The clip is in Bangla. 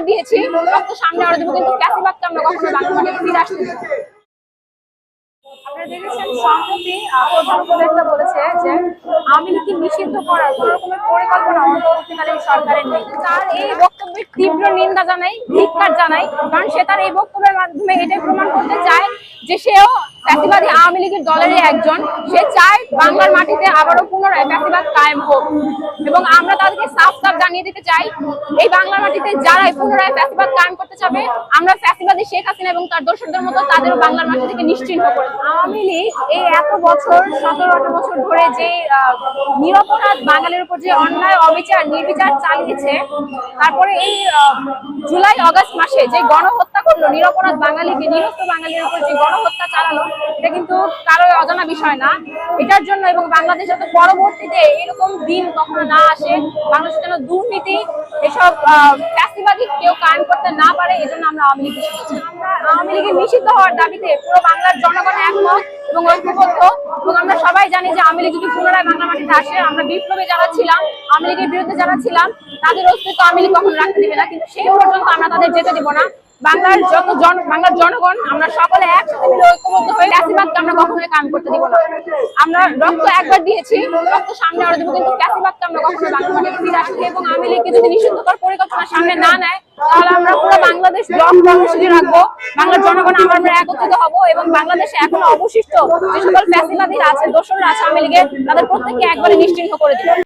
একবার দিয়েছি। সামনে আরও দেবো, কিন্তু ফ্যাসিবাদকে আমরা কখনো বাংলা মাটিতে ফিরে আসতে আওয়ামী নিন্দা জানাই জানাই, কারণ সে তার এই বক্তব্যের মাধ্যমে করতে চায় যে আওয়ামী লীগের দলেরই একজন। সে চায় বাংলার মাটিতে আবারও পুনরায় ফ্যাসিবাদ কায়েম হোক। এবং আমরা জানিয়ে দিতে চাই, এই বাংলার মাটিতে যারাই পুনরায় ফ্যাসিবাদ কায়েম করতে চাবে, আমরা ফ্যাসিবাদী শেখ হাসিনা এবং তার দর্শকদের মতো তাদেরও বাংলার মাটি থেকে নিশ্চিন্ত করে আওয়ামী লীগ এই এত বছর, সতেরো, আঠারো বছর ধরে যে নিরপরাধ বাঙালির উপর যে অন্যায়, অবিচার, নির্বিচার চালিয়েছে, তারপরে এই জুলাই, অগস্ট মাসে যে গণহত্যা করল, নিরপরাধ বাঙালিকে, নিরস্ত্র বাঙালির উপর যে গণহত্যা চালালো কিন্তু কারও অজানা বিষয় না। এটার জন্য এবং বাংলাদেশ যাতে পরবর্তীতে এরকম দিন কখনো না আসে। বাংলাদেশে যেন দুর্নীতি, এসব ফ্যাসিবাদী কেউ কায়েম করতে না পারে, এজন্য আমরা আওয়ামী লীগ আমরা আওয়ামী লীগের নিষিদ্ধ হওয়ার দাবিতে পুরো বাংলার জনগণ একমত এবং ঐক্যবদ্ধ। এবং আমরা সবাই জানি যে আওয়ামী লীগ যদি পুনরায় বাংলা মাটিতে আসে, আমরা বিপ্লবে যারা ছিলাম, আওয়ামী লীগের বিরুদ্ধে যারা ছিলাম, তাদের অস্তিত্ব আওয়ামী লীগ কখনো রাখতে দিবে না। কিন্তু সেই পর্যন্ত আমরা তাদের যেতে দিব না। বাংলার যত জন, বাংলার জনগণ, আমরা সকলে একসাথে মিলে ঐক্যবদ্ধ আমরা কখনোই কাম করতে দিব না। আমরা রক্ত একবার দিয়েছি, রক্ত সামনে আরও দেবো, কিন্তু ফ্যাসিবাদকে আমরা কখনো বাংলা মাটিতে ফিরে আসতে এবং আওয়ামী লীগকে যদি নিষিদ্ধ করার পরিকল্পনা সামনে না নেয়, তাহলে আমরা পুরো বাংলাদেশ ব্লক কর্মসূচি রাখব। বাংলার জনগণ, আমরা একত্রিত হব এবং বাংলাদেশে এখনও অবশিষ্ট যে সকল ফ্যাসিবাদীরা আছে, দোসররা আছে, আওয়ামী লীগের, তাদের প্রত্যেককে একবারে নিশ্চিহ্ন করে দিব।